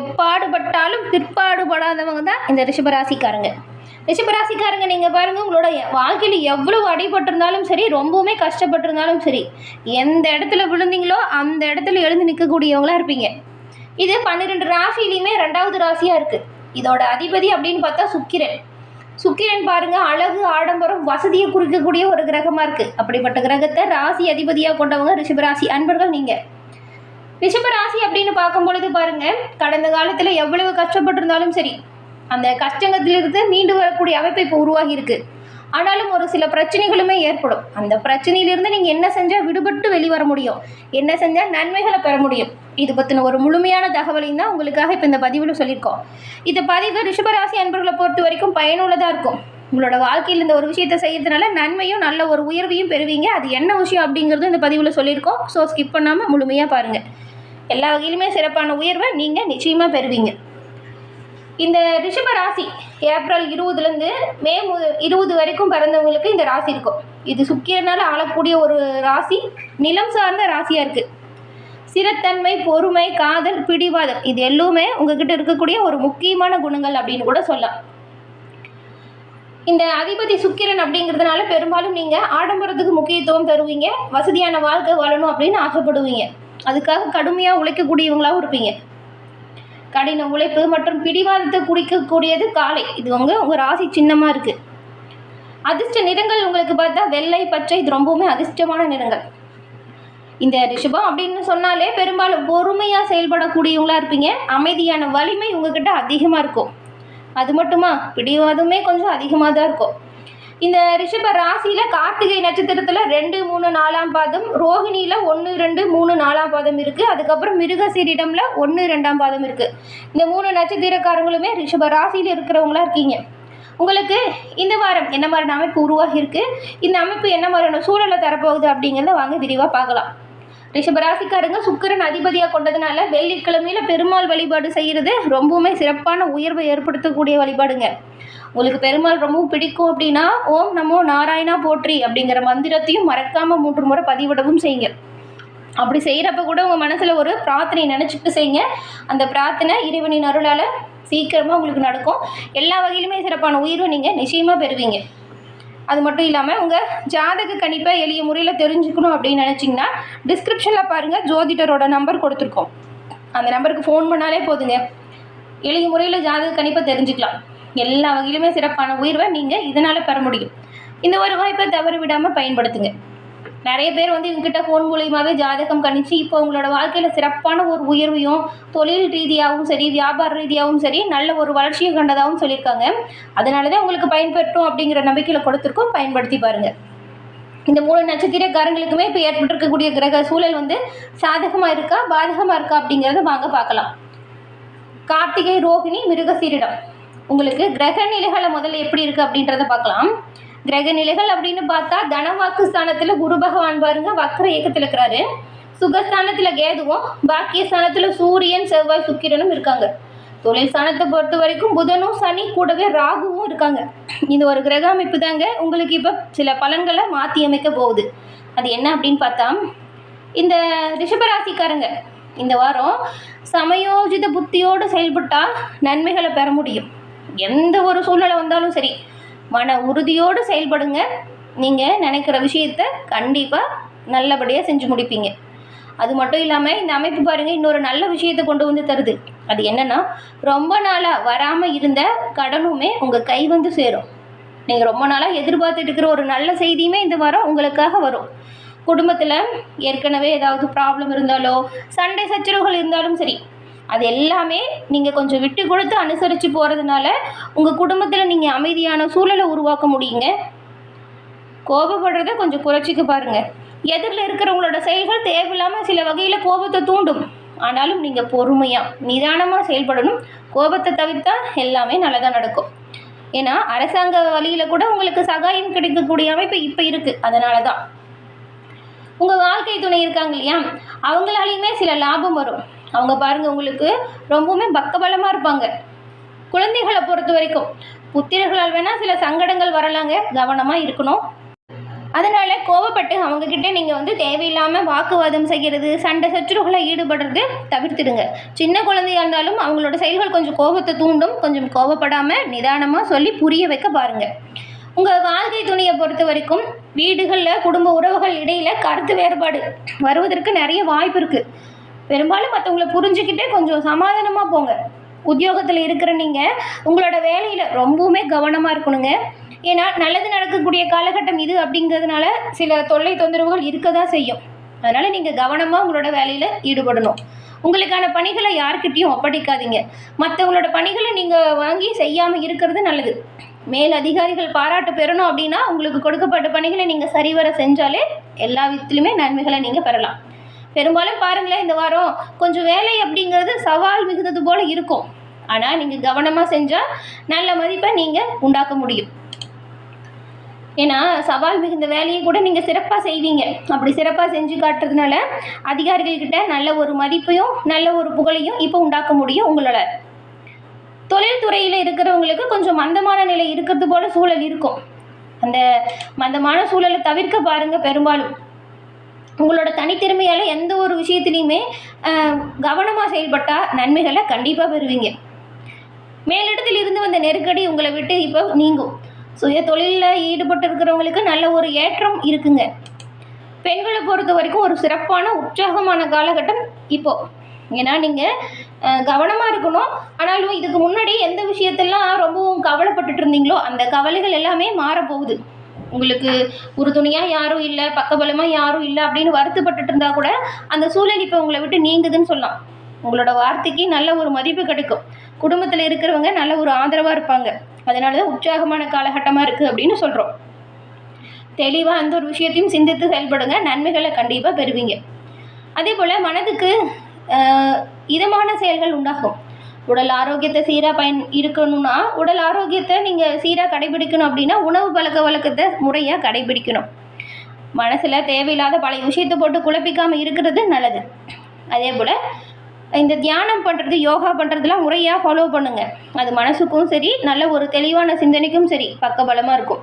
எப்பாடுபட்டாலும் பிற்பாடுபடாதவங்க தான் இந்த ரிஷபராசிக்காரங்க. ரிஷபராசிக்காரங்க நீங்கள் பாருங்கள் உங்களோட வாழ்க்கையில் எவ்வளவு அடிபட்டிருந்தாலும் சரி ரொம்பவுமே கஷ்டப்பட்டிருந்தாலும் சரி எந்த இடத்துல விழுந்தீங்களோ அந்த இடத்துல எழுந்து நிற்கக்கூடியவங்களா இருப்பீங்க. இது பன்னிரெண்டு ராசிலையுமே ரெண்டாவது ராசியாக இருக்குது இதோட அதிபதி அப்படின்னு பார்த்தா சுக்கிரன். சுக்கிரன் பாருங்க அழகு ஆடம்பரம் வசதியை குறிக்கக்கூடிய ஒரு கிரகமாக இருக்குது அப்படிப்பட்ட கிரகத்தை ராசி அதிபதியாக கொண்டவங்க ரிஷபராசி அன்பர்கள் நீங்கள் ரிஷபராசி அப்படின்னு பார்க்கும் பொழுது பாருங்க கடந்த காலத்தில் எவ்வளவு கஷ்டப்பட்டிருந்தாலும் சரி அந்த கஷ்டங்கத்திலிருந்து மீண்டு வரக்கூடிய அமைப்பு இப்போ உருவாகி இருக்கு. ஆனாலும் ஒரு சில பிரச்சனைகளுமே ஏற்படும். அந்த பிரச்சனையிலிருந்து நீங்கள் என்ன செஞ்சால் விடுபட்டு வெளிவர முடியும்? என்ன செஞ்சால் நன்மைகளை பெற முடியும்? இது பற்றின ஒரு முழுமையான தகவலையும் தான் உங்களுக்காக இப்போ இந்த பதிவில் சொல்லியிருக்கோம். இந்த பதிவு ரிஷபராசி அன்பர்களை பொறுத்த வரைக்கும் பயனுள்ளதாக இருக்கும். உங்களோட வாழ்க்கையில் இந்த ஒரு விஷயத்தை செய்யறதுனால நன்மையும் நல்ல ஒரு உயர்வையும் பெறுவீங்க. அது என்ன விஷயம் அப்படிங்கிறது இந்த பதிவில் சொல்லியிருக்கோம். ஸோ ஸ்கிப் பண்ணாமல் முழுமையாக பாருங்கள் எல்லா வகையிலுமே சிறப்பான உயர்வை நீங்கள் நிச்சயமாக பெறுவீங்க. இந்த ரிஷப ராசி ஏப்ரல் இருபதுலேருந்து மே மு இருபது வரைக்கும் பிறந்தவங்களுக்கு இந்த ராசி இருக்கும். இது சுக்கிரனால் ஆளக்கூடிய ஒரு ராசி நிலம் சார்ந்த ராசியாக இருக்குது சிறத்தன்மை பொறுமை காதல் பிடிவாதம் இது எல்லாமே உங்ககிட்ட இருக்கக்கூடிய ஒரு முக்கியமான குணங்கள் அப்படின்னு கூட சொல்லலாம். இந்த அதிபதி சுக்கிரன் அப்படிங்கிறதுனால பெரும்பாலும் நீங்கள் ஆடம்பரத்துக்கு முக்கியத்துவம் தருவீங்க வசதியான வாழ்க்கை வாழணும் அப்படின்னு ஆசைப்படுவீங்க. அதுக்காக கடுமையாக உழைக்கக்கூடியவங்களாகவும் இருப்பீங்க. கடின உழைப்பு மற்றும் பிடிவாதத்தை குடிக்கக்கூடியது காலை. இது உங்க உங்கள் ராசி சின்னமாக இருக்குது அதிர்ஷ்ட நிறங்கள் உங்களுக்கு பார்த்தா வெள்ளை பச்சை இது ரொம்பவுமே அதிர்ஷ்டமான நிறங்கள். இந்த ரிஷபம் அப்படின்னு சொன்னாலே பெரும்பாலும் பொறுமையாக செயல்படக்கூடியவங்களா இருப்பீங்க. அமைதியான வலிமை உங்ககிட்ட அதிகமாக இருக்கும். அது மட்டுமா? பிடிவாதமே கொஞ்சம் அதிகமாக தான் இருக்கும். இந்த ரிஷப ராசியில் கார்த்திகை நட்சத்திரத்தில் ரெண்டு மூணு நாலாம் பாதம் ரோஹிணியில் ஒன்று ரெண்டு மூணு நாலாம் பாதம் இருக்குது அதுக்கப்புறம் மிருகசீரிடம்ல ஒன்று ரெண்டாம் பாதம் இருக்குது இந்த மூணு நட்சத்திரக்காரங்களுமே ரிஷப ராசியில் இருக்கிறவங்களா இருக்கீங்க. உங்களுக்கு இந்த வாரம் என்ன மாதிரியான அமைப்பு உருவாகி இருக்கு? இந்த அமைப்பு என்ன மாதிரியான சூழலை தரப்போகுது அப்படிங்கிறத வாங்க விரிவாக பார்க்கலாம். ரிஷபராசிக்காரங்க சுக்கிரன் அதிபதியாக கொண்டதுனால வெள்ளிக்கிழமையில பெருமாள் வழிபாடு செய்கிறது ரொம்பவுமே சிறப்பான உயர்வை ஏற்படுத்தக்கூடிய வழிபாடுங்க. உங்களுக்கு பெருமாள் ரொம்பவும் பிடிக்கும் அப்படின்னா ஓம் நமோ நாராயணா போற்றி அப்படிங்கிற மந்திரத்தையும் மறக்காம மூன்று முறை பதிவிடவும் செய்யுங்க. அப்படி செய்கிறப்ப கூட உங்கள் மனசில் ஒரு பிரார்த்தனை நினச்சிட்டு செய்யுங்க. அந்த பிரார்த்தனை இறைவனின் அருளால் சீக்கிரமாக உங்களுக்கு நடக்கும். எல்லா வகையிலுமே சிறப்பான உயிரும் நீங்கள் நிச்சயமாக பெறுவீங்க. அது மட்டும் இல்லாமல் உங்கள் ஜாதக கணிப்பை எளிய முறையில் தெரிஞ்சுக்கணும் அப்படின்னு நினச்சிங்கன்னா டிஸ்கிரிப்ஷனில் பாருங்கள் ஜோதிடரோட நம்பர் கொடுத்துருக்கோம். அந்த நம்பருக்கு ஃபோன் பண்ணாலே போதுங்க. எளிய முறையில் ஜாதக கணிப்பை தெரிஞ்சுக்கலாம். எல்லா வகையிலுமே சிறப்பான உயர்வை நீங்கள் இதனால் பெற முடியும். இந்த ஒரு வாய்ப்பை தவறு விடாமல் பயன்படுத்துங்க. நிறைய பேர் வந்து இவங்ககிட்ட ஃபோன் மூலியமாகவே ஜாதகம் கணிச்சு இப்போ உங்களோட வாழ்க்கையில் சிறப்பான ஒரு உயர்வையும் தொழில் ரீதியாகவும் சரி வியாபார ரீதியாகவும் சரி நல்ல ஒரு வளர்ச்சியை கண்டதாகவும் சொல்லியிருக்காங்க. அதனால தான் உங்களுக்கு பயன்பெற்றும் அப்படிங்கிற நம்பிக்கையில் கொடுத்துருக்கோம். பயன்படுத்தி பாருங்கள் இந்த மூணு நட்சத்திரக்காரங்களுக்குமே இப்போ ஏற்பட்டிருக்கக்கூடிய கிரக சூழல் வந்து சாதகமாக இருக்கா பாதகமாக இருக்கா அப்படிங்கிறத வாங்க பார்க்கலாம். கார்த்திகை ரோகிணி மிருகசீரிடம். உங்களுக்கு கிரக நிலைகளை முதல்ல எப்படி இருக்குது அப்படின்றத பார்க்கலாம். கிரக நிலைகள் அப்படின்னு பார்த்தா தனவாக்கு ஸ்தானத்தில் குரு பகவான் பாருங்க வக்ர இயக்கத்தில் இருக்கிறாரு. சுகஸ்தானத்தில் கேதுவும் பாக்கிய ஸ்தானத்தில் சூரியன் செவ்வாய் சுக்கிரனும் இருக்காங்க. தொழில் ஸ்தானத்தை பொறுத்த வரைக்கும் புதனும் சனி கூடவே ராகுவும் இருக்காங்க. இந்த ஒரு கிரக அமைப்பு தாங்க. உங்களுக்கு இப்போ சில பலன்களை மாற்றி அமைக்க போகுது. அது என்ன அப்படின்னு பார்த்தா இந்த ரிஷபராசிக்காரங்க இந்த வாரம் சமயோஜித புத்தியோடு செயல்பட்டால் நன்மைகளை பெற முடியும். எந்த ஒரு சூழ்நிலை வந்தாலும் சரி மன உறுதியோடு செயல்படுங்க. நீங்கள் நினைக்கிற விஷயத்த கண்டிப்பாக நல்லபடியாக செஞ்சு முடிப்பீங்க. அது மட்டும் இல்லாமல் இந்த அமைப்பு பாருங்கள் இன்னொரு நல்ல விஷயத்தை கொண்டு வந்து தருது. அது என்னென்னா ரொம்ப நாளாக வராமல் இருந்த கடனுமே உங்கள் கை வந்து சேரும். நீங்கள் ரொம்ப நாளாக எதிர்பார்த்துட்டு இருக்கிற ஒரு நல்ல செய்தியுமே இந்த வாரம் உங்களுக்காக வரும். குடும்பத்தில் ஏற்கனவே ஏதாவது ப்ராப்ளம் இருந்தாலோ சண்டை சச்சரவுகள் இருந்தாலும் சரி அது எல்லாமே நீங்கள் கொஞ்சம் விட்டு கொடுத்து அனுசரித்து போகிறதுனால உங்கள் குடும்பத்தில் நீங்கள் அமைதியான சூழலை உருவாக்க முடியுங்க. கோபப்படுறத கொஞ்சம் குறைச்சிக்க பாருங்கள் எதிரில் இருக்கிறவங்களோட செயல்கள் தேவையில்லாமல் சில வகையில் கோபத்தை தூண்டும். ஆனாலும் நீங்கள் பொறுமையாக நிதானமாக செயல்படணும். கோபத்தை தவிர்த்தா எல்லாமே நல்லதாக நடக்கும். ஏன்னா அரசாங்க வழியில் கூட உங்களுக்கு சகாயம் கிடைக்கக்கூடிய அமைப்பு இப்போ இருக்குது அதனால தான் உங்கள் வாழ்க்கை துணை இருக்காங்க இல்லையா? அவங்களாலையுமே சில லாபம் வரும். அவங்க பாருங்கள் உங்களுக்கு ரொம்பவுமே பக்கபலமாக இருப்பாங்க. குழந்தைகளை பொறுத்த வரைக்கும். புத்திரர்களால் வேணால் சில சங்கடங்கள் வரலாங்க கவனமாக இருக்கணும். அதனால் கோவப்பட்டு அவங்கக்கிட்ட நீங்கள் வந்து தேவையில்லாமல் வாக்குவாதம் செய்கிறது சண்டை சச்சுரவுகளை ஈடுபடுறது தவிர்த்துடுங்க. சின்ன குழந்தையாக இருந்தாலும் அவங்களோட செயல்கள் கொஞ்சம் கோபத்தை தூண்டும் கொஞ்சம் கோவப்படாமல் நிதானமாக சொல்லி புரிய வைக்க பாருங்கள் உங்கள் வாழ்க்கை துணையை பொறுத்த வரைக்கும் வீடுகளில் குடும்ப உறவுகள் இடையில் கருத்து வேறுபாடு வருவதற்கு நிறைய வாய்ப்பு இருக்குது பெரும்பாலும் மற்றவங்களை புரிஞ்சுக்கிட்டே கொஞ்சம் சமாதானமாக போங்க. உத்தியோகத்தில் இருக்கிற நீங்கள் உங்களோட வேலையில் ரொம்பவுமே கவனமாக இருக்கணுங்க. ஏன்னா நல்லது நடக்கக்கூடிய காலகட்டம் இது அப்படிங்கிறதுனால சில தொல்லை தொந்தரவுகள் இருக்க தான் செய்யும். அதனால் நீங்கள் கவனமாக உங்களோட வேலையில் ஈடுபடணும். உங்களுக்கான பணிகளை யார்கிட்டையும் ஒப்படைக்காதீங்க. மற்றவங்களோட பணிகளை நீங்கள் வாங்கி செய்யாமல் இருக்கிறது நல்லது. மேல் அதிகாரிகள் பாராட்டு பெறணும் அப்படின்னா உங்களுக்கு கொடுக்கப்பட்ட பணிகளை நீங்கள் சரிவர செஞ்சாலே எல்லா விதத்துலையுமே நன்மைகளை நீங்கள் பெறலாம். பெரும்பாலும் பாருங்களேன் இந்த வாரம் கொஞ்சம் வேலை அப்படிங்கிறது சவால் மிகுந்தது போல் இருக்கும். ஆனால் நீங்கள் கவனமாக செஞ்சால் நல்ல மதிப்பை நீங்கள் உண்டாக்க முடியும். ஏன்னா சவால் மிகுந்த வேலையை கூட நீங்கள் சிறப்பாக செய்வீங்க. அப்படி சிறப்பாக செஞ்சு காட்டுறதுனால அதிகாரிகள்கிட்ட நல்ல ஒரு மதிப்பையும் நல்ல ஒரு புகழையும் இப்போ உண்டாக்க முடியும் உங்களால். தொழில்துறையில் இருக்கிறவங்களுக்கு கொஞ்சம் மந்தமான நிலை இருக்கிறது போல் சூழல் இருக்கும். அந்த மந்தமான சூழலை தவிர்க்க பாருங்கள் பெரும்பாலும். உங்களோட தனித்திறமையால் எந்த ஒரு விஷயத்துலையுமே கவனமாக செயல்பட்டால் நன்மைகளை கண்டிப்பாக பெறுவீங்க. மேலிடத்தில் இருந்து வந்த நெருக்கடி உங்களை விட்டு இப்போ நீங்கும். சுய தொழிலில் ஈடுபட்டு இருக்கிறவங்களுக்கு நல்ல ஒரு ஏற்றம் இருக்குங்க. பெண்களை பொறுத்த வரைக்கும் ஒரு சிறப்பான உற்சாகமான காலகட்டம் இப்போ. ஏன்னா நீங்கள் கவனமாக இருக்கணும். ஆனாலும் இதுக்கு முன்னாடி எந்த விஷயத்தெல்லாம் ரொம்பவும் கவலைப்பட்டுட்டு இருந்தீங்களோ அந்த கவலைகள் எல்லாமே மாறப்போகுது. உங்களுக்கு உறுதுணையாக யாரும் இல்லை பக்கபலமாக யாரும் இல்லை அப்படின்னு வருத்தப்பட்டுட்டு இருந்தால் கூட அந்த சூழல் இப்போ உங்களை விட்டு நீங்குதுன்னு சொல்லலாம். உங்களோட வார்த்தைக்கு நல்ல ஒரு மதிப்பு கிடைக்கும். குடும்பத்தில் இருக்கிறவங்க நல்ல ஒரு ஆதரவாக இருப்பாங்க. அதனால தான் உற்சாகமான காலகட்டமாக இருக்குது அப்படின்னு சொல்கிறோம் தெளிவாக அந்த ஒரு விஷயத்தையும் சிந்தித்து செயல்படுங்க. நன்மைகளை கண்டிப்பாக பெறுவீங்க. அதே போல் மனதுக்கு இதமான செயல்கள் உண்டாகும். உடல் ஆரோக்கியத்தை சீராக பயன் இருக்கணும்னா உடல் ஆரோக்கியத்தை நீங்கள் சீராக கடைபிடிக்கணும் அப்படின்னா உணவு பழக்க வழக்கத்தை முறையாக கடைபிடிக்கணும். மனசில் தேவையில்லாத பழைய விஷயத்தை போட்டு குழப்பிக்காமல் இருக்கிறது நல்லது. அதே போல் இந்த தியானம் பண்ணுறது யோகா பண்ணுறதுலாம் முறையாக ஃபாலோ பண்ணுங்கள் அது மனசுக்கும் சரி நல்ல ஒரு தெளிவான சிந்தனைக்கும் சரி பக்கபலமாக இருக்கும்.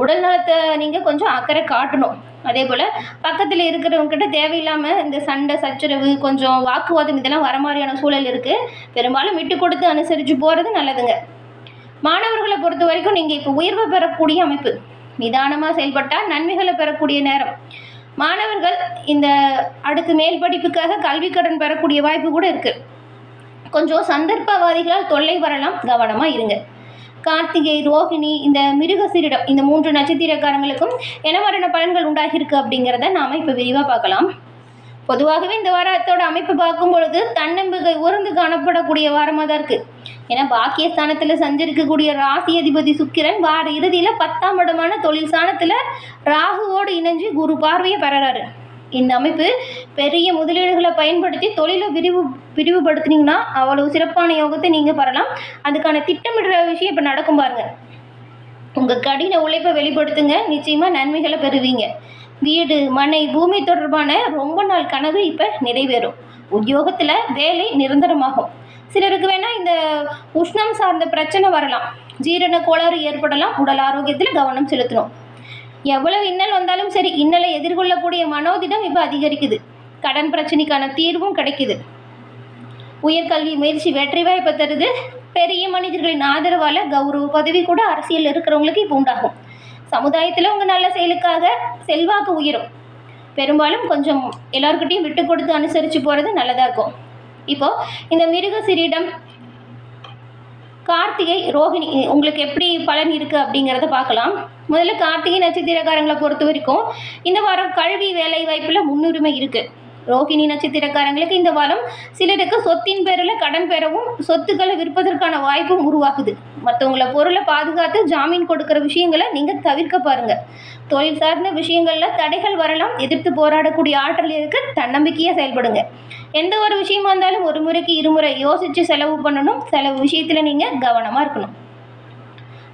உடல் நலத்தை நீங்கள் கொஞ்சம் அக்கறை காட்டணும். அதே போல் பக்கத்தில் இருக்கிறவங்ககிட்ட தேவையில்லாமல் இந்த சண்டை சச்சரவு கொஞ்சம் வாக்குவாதம் இதெல்லாம் வர மாதிரியான சூழல் இருக்குது பெரும்பாலும் விட்டு கொடுத்து அனுசரித்து போகிறது நல்லதுங்க. மாணவர்களை பொறுத்த வரைக்கும் நீங்கள் இப்போ உயர்வு பெறக்கூடிய அமைப்பு. நிதானமாக செயல்பட்டால் நன்மைகளை பெறக்கூடிய நேரம். மாணவர்கள் இந்த அடுத்து மேல் படிப்புக்காக கல்வி கடன் பெறக்கூடிய வாய்ப்பு கூட இருக்குது கொஞ்சம் சந்தர்ப்பவாதிகளால் தொல்லை வரலாம் கவனமாக இருங்க. கார்த்திகை ரோகிணி இந்த மிருகசீரிடம் இந்த மூன்று நட்சத்திரக்காரங்களுக்கும் என்ன மாதிரியான பலன்கள் உண்டாகியிருக்கு அப்படிங்கிறத நாம் இப்போ விரிவாக பார்க்கலாம். பொதுவாகவே இந்த வாரத்தோட அமைப்பு பார்க்கும் பொழுது தன்னம்பிக்கை உறந்து காணப்படக்கூடிய வாரமாக தான் இருக்குது ஏன்னா பாக்கியஸ்தானத்தில் சஞ்சரிக்கக்கூடிய ராசி அதிபதி சுக்கிரன் வார இறுதியில் பத்தாம் இடமான தொழில் ஸ்தானத்தில் ராகுவோடு இணைஞ்சு குரு பார்வையை பெறறாரு. இந்த அமைப்பு பெரிய முதலீடுகளை பயன்படுத்தி தொழிலை விரிவு விரிவுபடுத்துனீங்கன்னா அவ்வளவு சிறப்பான யோகத்தை நீங்கள் பெறலாம். அதுக்கான திட்டமிடுற விஷயம் இப்போ நடக்கும் பாருங்கள் உங்கள் கடின உழைப்பை வெளிப்படுத்துங்க. நிச்சயமாக நன்மைகளை பெறுவீங்க. வீடு மனை பூமி தொடர்பான ரொம்ப நாள் கனவு இப்போ நிறைவேறும். உத்தியோகத்தில் வேலை நிரந்தரமாகும். சிலருக்கு வேணால் இந்த உஷ்ணம் சார்ந்த பிரச்சனை வரலாம். ஜீரண கோளாறு ஏற்படலாம். உடல் ஆரோக்கியத்தில் கவனம் செலுத்தணும். எவ்வளவு இன்னல் வந்தாலும் சரி இன்னலை எதிர்கொள்ளக்கூடிய மனோதிடம் இப்போ அதிகரிக்குது. கடன் பிரச்சனைக்கான தீர்வும் கிடைக்குது. உயர்கல்வி முயற்சி வெற்றி வாய்ப்பை தருது. பெரிய மனிதர்களின் ஆதரவால் கௌரவ பதவி கூட அரசியல் இருக்கிறவங்களுக்கு இப்போ உண்டாகும். சமுதாயத்தில் உங்கள் நல்ல செயலுக்காக செல்வாக்கு உயரும். பெரும்பாலும் கொஞ்சம் எல்லாருக்கிட்டையும் விட்டு கொடுத்து அனுசரித்து போகிறது நல்லதாக இருக்கும். இப்போது இந்த மிருக மிருகசிரிடம் கார்த்திகை ரோகிணி உங்களுக்கு எப்படி பலன் இருக்குது அப்படிங்கிறத பார்க்கலாம். முதல்ல கார்த்திகை நட்சத்திரக்காரங்களை பொறுத்த வரைக்கும் இந்த வாரம் கல்வி வேலை வாய்ப்பில் முன்னுரிமை இருக்குது ரோகிணி நட்சத்திரக்காரங்களுக்கு இந்த வாரம் சிலருக்கு சொத்தின் பேரில் கடன் பெறவும் சொத்துக்களை விற்பதற்கான வாய்ப்பும் உருவாகுது. மற்றவங்கள பொருளை பாதுகாத்து ஜாமீன் கொடுக்குற விஷயங்களை நீங்கள் தவிர்க்க பாருங்கள் தொழில் சார்ந்த விஷயங்களில் தடைகள் வரலாம் எதிர்த்து போராடக்கூடிய ஆற்றல் இருக்க தன்னம்பிக்கையாக செயல்படுங்க. எந்த ஒரு விஷயமா இருந்தாலும் ஒரு முறைக்கு இருமுறை யோசித்து செலவு பண்ணணும் செலவு விஷயத்தில் நீங்கள் கவனமாக இருக்கணும்.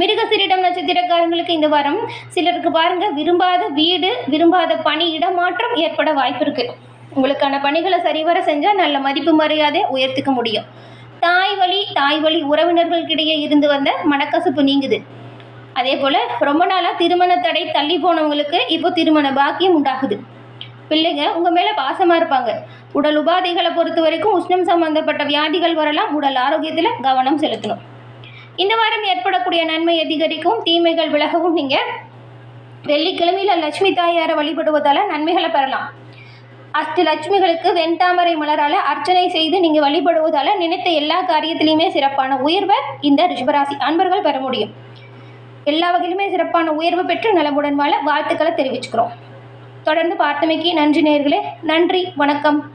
மிருகசிரிடம் நட்சத்திரக்காரங்களுக்கு இந்த வாரம் சிலருக்கு பாருங்க விரும்பாத வீடு விரும்பாத பணி இடமாற்றம் ஏற்பட வாய்ப்பு இருக்கு. உங்களுக்கான பணிகளை சரிவர செஞ்சால் நல்ல மதிப்பு மரியாதை உயர்த்திக்க முடியும். தாய் வழி தாய் வழி உறவினர்களுக்கிடையே இருந்து வந்த மனக்கசப்பு நீங்குது. அதே போல் ரொம்ப நாளாக திருமண தடை தள்ளி போனவங்களுக்கு இப்போ திருமண பாக்கியம் உண்டாகுது. பிள்ளைங்க உங்கள் மேலே பாசமாக இருப்பாங்க. உடல் உபாதைகளை பொறுத்த வரைக்கும் உஷ்ணம் சம்பந்தப்பட்ட வியாதிகள் வரலாம். உடல் ஆரோக்கியத்தில் கவனம் செலுத்தணும். இந்த வாரம் ஏற்படக்கூடிய நன்மை அதிகரிக்கும். தீமைகள் விலகவும் நீங்கள் வெள்ளிக்கிழமையில் லட்சுமி தாயாரை வழிபடுவதால் நன்மைகளை பெறலாம். அஷ்டலட்சுமிகளுக்கு வெண்தாமரை மலரால் அர்ச்சனை செய்து நீங்கள் வழிபடுவதால் நினைத்த எல்லா காரியத்திலையுமே சிறப்பான உயர்வை இந்த ரிஷபராசி அன்பர்கள் பெற முடியும். எல்லா வகையிலுமே சிறப்பான உயர்வு பெற்று நலமுடன் வாழ வாழ்த்துக்களை தெரிவிச்சுக்கிறோம். தொடர்ந்து பார்த்தமைக்கு நன்றி நேர்களே. நன்றி. வணக்கம்.